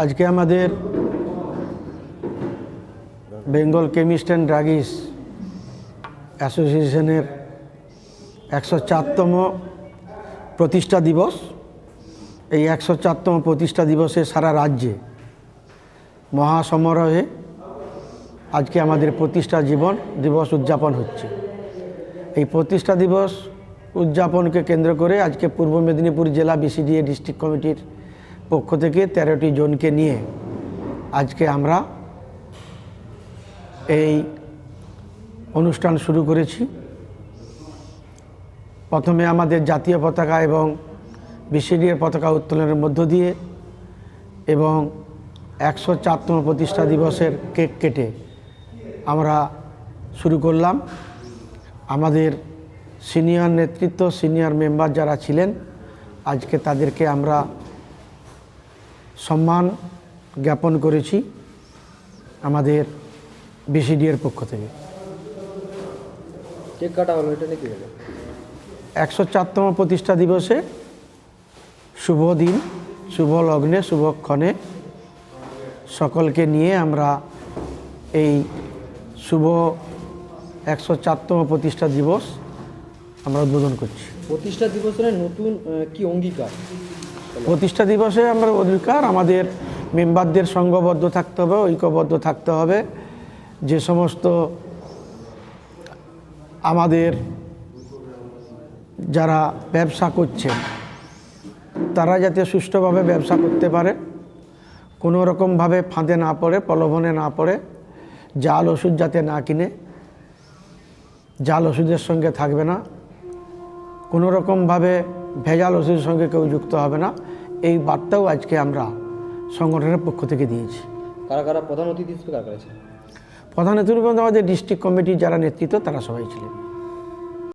আজকে আমাদের Bengal chemist and ড্রাগিস অ্যাসোসিয়েশনের একশো চারতম প্রতিষ্ঠা দিবস। এই একশো চারতম প্রতিষ্ঠা দিবসে সারা রাজ্যে মহাসমারোহে আজকে আমাদের প্রতিষ্ঠা জীবন দিবস উদযাপন হচ্ছে। এই প্রতিষ্ঠা দিবস উদযাপনকে কেন্দ্র করে আজকে পূর্ব মেদিনীপুর জেলা বিসিডিএ ডিস্ট্রিক্ট কমিটির পক্ষ থেকে তেরোটি জনকে নিয়ে আজকে আমরা এই অনুষ্ঠান শুরু করেছি। প্রথমে আমাদের জাতীয় পতাকা এবং বিসিডিএর পতাকা উত্তোলনের মধ্য দিয়ে এবং একশো চারতম প্রতিষ্ঠা দিবসের কেক কেটে আমরা শুরু করলাম। আমাদের সিনিয়র নেতৃত্ব, সিনিয়র মেম্বার যারা ছিলেন, আজকে তাদেরকে আমরা সম্মান জ্ঞাপন করেছি আমাদের বিসিডিএর পক্ষ থেকে। কেক কাটা হলো এটা নিয়ে একশো চারতম প্রতিষ্ঠা দিবসে শুভ দিন শুভ লগ্নে শুভক্ষণে সকলকে নিয়ে আমরা এই শুভ একশো চারতম প্রতিষ্ঠা দিবস আমরা উদ্বোধন করছি। প্রতিষ্ঠা দিবসের নতুন কি অঙ্গীকার? প্রতিষ্ঠা দিবসে আমরা অধিকার, আমাদের মেম্বারদের সঙ্গবদ্ধ থাকতে হবে, ঐক্যবদ্ধ থাকতে হবে। যে সমস্ত আমাদের যারা ব্যবসা করছেন তারা যাতে সুষ্ঠুভাবে ব্যবসা করতে পারে, কোনো রকমভাবে ফাঁদে না পড়ে, প্রলোভনে না পড়ে, জাল ওষুধ যাতে না কিনে, জাল ওষুধের সঙ্গে থাকবে না। কোনো রকমভাবে ভেজাল ওষুধের সঙ্গে কেউ যুক্ত হবে না। এই বার্তাও আজকে আমরা সংগঠনের পক্ষ থেকে দিয়েছি। কারা কারা প্রধান অতিথি হিসেবে কারা কারা ছিলেন? প্রধান অতিথি আমাদের ডিস্ট্রিক্ট কমিটির যারা নেতৃত্ব তারা সবাই ছিলেন।